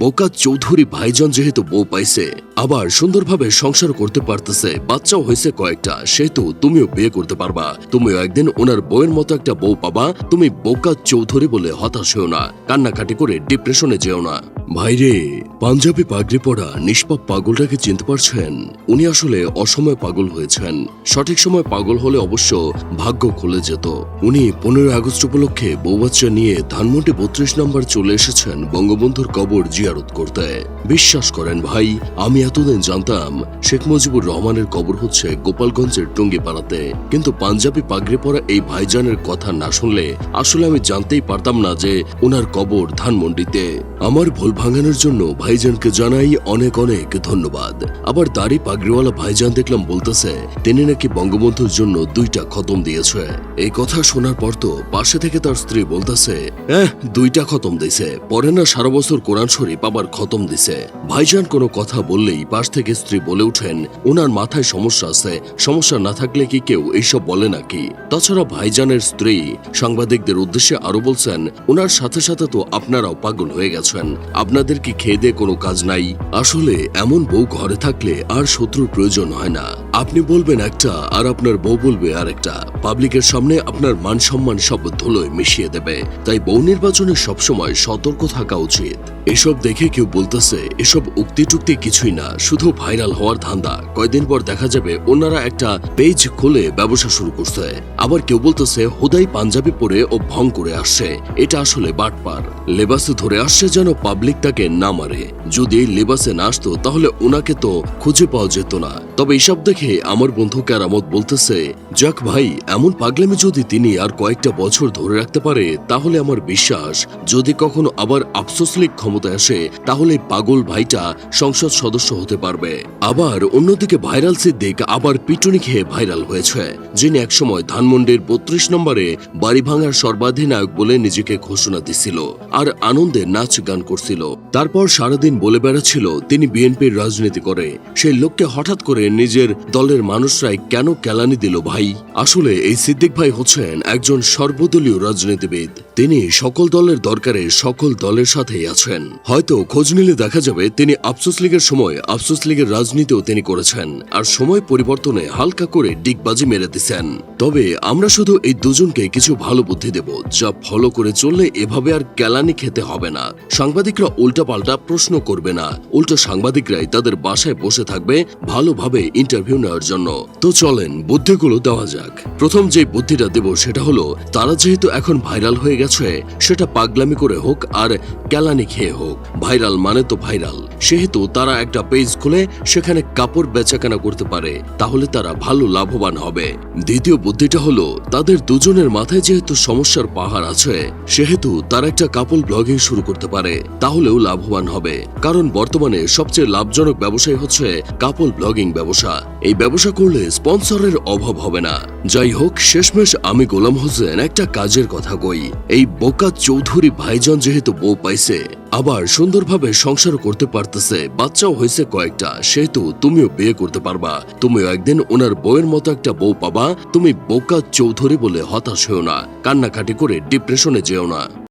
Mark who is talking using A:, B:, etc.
A: বোকা চৌধুরী ভাইজান যেহেতু বউ পাইছে আবার সুন্দরভাবে সংসার করতে পারতেছে। বাচ্চাও হয়েছে কয়েকটা। সেহেতু তুমিও বিয়ে করতে পারবা। তুমিও একদিন ওনার বউয়ের মতো একটা বউ পাবা। তুমি বোকা চৌধুরী বলে হতাশ হও না। কান্নাকাটি করে ডিপ্রেশনে যেও না। ভাইরে, পাঞ্জাবি পাগড়ি পরা নিষ্পাপ পাগলটাকে চিনতে পারছেন? উনি আসলে অসময়ে পাগল হয়েছেন। সঠিক সময় পাগল হলে অবশ্য ভাগ্য খুলে যেত। উনি পনেরোই আগস্ট উপলক্ষে বউ বাচ্চা নিয়ে ধানমন্ডি বত্রিশ নম্বর চলে এসেছেন বঙ্গবন্ধুর কবর জিয়ারত করতে। বিশ্বাস করেন ভাই, আমি এতদিন জানতাম শেখ মুজিবুর রহমানের কবর হচ্ছে গোপালগঞ্জের টুঙ্গিপাড়াতে। কিন্তু পাঞ্জাবি পাগড়ি পরা এই ভাইজানের কথা না শুনলে আসলে আমি জানতেই পারতাম না যে ওনার কবর ধানমন্ডিতে। আমার ভুল ভাঙানোর জন্য ভাইজানকে জানাই অনেক অনেক ধন্যবাদ। আবার দাড়ি পাগড়িওয়ালা ভাইজান দেখলাম বলতেছে, তিনি নাকি বঙ্গবন্ধুর জন্য দুইটা খতম দিয়েছে। এই কথা শোনার পর তো পাশে থেকে তার স্ত্রী বলতেছে, এহ, দুইটা খতম দিছে পরে না সারা বছর কোরআন শরীফ আবার খতম দিছে। ভাইজান কোনো কথা বললেই পাশ থেকে স্ত্রী বলে উঠেন ওনার মাথায় সমস্যা আছে। সমস্যা না থাকলে কি কেউ এইসব বলে নাকি? তাছাড়া ভাইজানের স্ত্রী সাংবাদিকদের উদ্দেশ্যে আরও বলছেন, ওনার সাথে সাথে তো আপনারাও পাগল হয়ে গেছেন। আপনাদের কি খেয়ে দিয়ে কোনো কাজ নাই? আসলে এমন বউ ঘরে থাকলে আর শত্রুর প্রয়োজন হয় না। আপনি বলবেন একটা, আর আপনার বউ বলবে আরেকটা। পাবলিকের সামনে আপনার মান সম্মান সব ধুলোয় মিশিয়ে দেবে। তাই বউ নির্বাচনে সবসময় সতর্ক থাকা উচিত। এসব দেখে কেউ বলতেছে, এসব উক্তি টুক্তি কিছুই না, শুধু ভাইরাল হওয়ার ধান্দা। কয়দিন পর দেখা যাবে ওনারা একটা পেজ খুলে ব্যবসা শুরু করছে। আবার কেউ বলতেছে, হুদাই পাঞ্জাবি পরে ও ভং করে আসছে। এটা আসলে বাটপার। লেবাসে ধরে আসছে যেন পাবলিক তাকে না মারে। যদি লেবাসে না আসতো, তাহলে ওনাকে তো খুঁজে পাওয়া যেত না। তবে এসব দেখে আমার বন্ধু কারামত বলতেছে, যাক ভাই, এমন পাগলামি যদি তিনি আর কয়েকটা বছর ধরে রাখতে পারে, তাহলে আমার বিশ্বাস, যদি কখনো আবার আফসোস লীগ ক্ষমতায় আসে, তাহলে পাগল ভাইটা সংসদ সদস্য হতে পারবে। আবার অন্যদিকে ভাইরাল সিদ্দিক আবার পিটুনি খেয়ে ভাইরাল হয়েছে, যিনি একসময় ধানমন্ডির বত্রিশ নম্বরে বাড়ি ভাঙার সর্বাধিনায়ক বলে নিজেকে ঘোষণা দিছিল আর আনন্দে নাচ গান করছিল। তারপর সারাদিন বলে বেড়াচ্ছিল, তিনি বিএনপির রাজনীতি করে, সেই লোককে হঠাৎ করে নিজের দলের মানুষরাই কেন কেলানি দিল ভাই? আসলে এই সিদ্দিক ভাই হচ্ছেন একজন সর্বদলীয় রাজনীতিবিদ। তিনি সকল দলের দরকারে সকল দলের সাথেই আছেন। হয়তো খোঁজ নিলে দেখা যাবে তিনি আফসোস লীগের সময় আফসোস লীগের রাজনীতিও তিনি করেছেন আর সময় পরিবর্তনে হালকা করে ডিগবাজি মেরে দিছেন। তবে আমরা শুধু এই দুজনকে কিছু ভালো বুদ্ধি দেব, যা ফলো করে চললে এভাবে আর কেলানি খেতে হবে না। সাংবাদিকরা উল্টাপাল্টা প্রশ্ন করবে না। উল্টো সাংবাদিকরাই তাদের বাসায় বসে থাকবে, ভালোভাবে ইন্টারভিউ নেওয়ার জন্য। তো চলেন, বুদ্ধিগুলো দেওয়া যাক। প্রথম যে বুদ্ধিটা দেব সেটা হলো, তারা যেহেতু এখন ভাইরাল হয়ে গেছে, সেটা পাগলামি করে হোক আর কেলানি খেয়ে হোক। ভাইরাল মানে তো ভাইরাল। সেহেতু তারা একটা পেজ খুলে সেখানে কাপড় বেচাকেনা করতে পারে, তাহলে তারা ভালো লাভবান হবে। দ্বিতীয় বুদ্ধিটা হলো, তাদের দুজনের মাথায় যেহেতু সমস্যার পাহাড় আছে, সেহেতু তারা একটা কাপল ব্লগিং শুরু করতে পারে, তাহলেও লাভবান হবে। কারণ বর্তমানে সবচেয়ে লাভজনক ব্যবসায় হচ্ছে কাপল ব্লগিং ব্যবসা। এই ব্যবসা করলে স্পন্সরের অভাব হবে না। যাই হোক, শেষমেশ আমি গোলাম হোসেন একটা কাজের কথা কই। এই বোকা চৌধুরী ভাইজান যেহেতু বউ পাইছে, আবার সুন্দরভাবে সংসার করতে পারতেছে, বাচ্চাও হয়েছে কয়েকটা, সেহেতু তুমিও বিয়ে করতে পারবা। তুমিও একদিন ওনার বউয়ের মতো একটা বউ পাবা। তুমি বোকা চৌধুরী বলে হতাশ হও না, কান্নাকাটি করে ডিপ্রেশনে যেও না।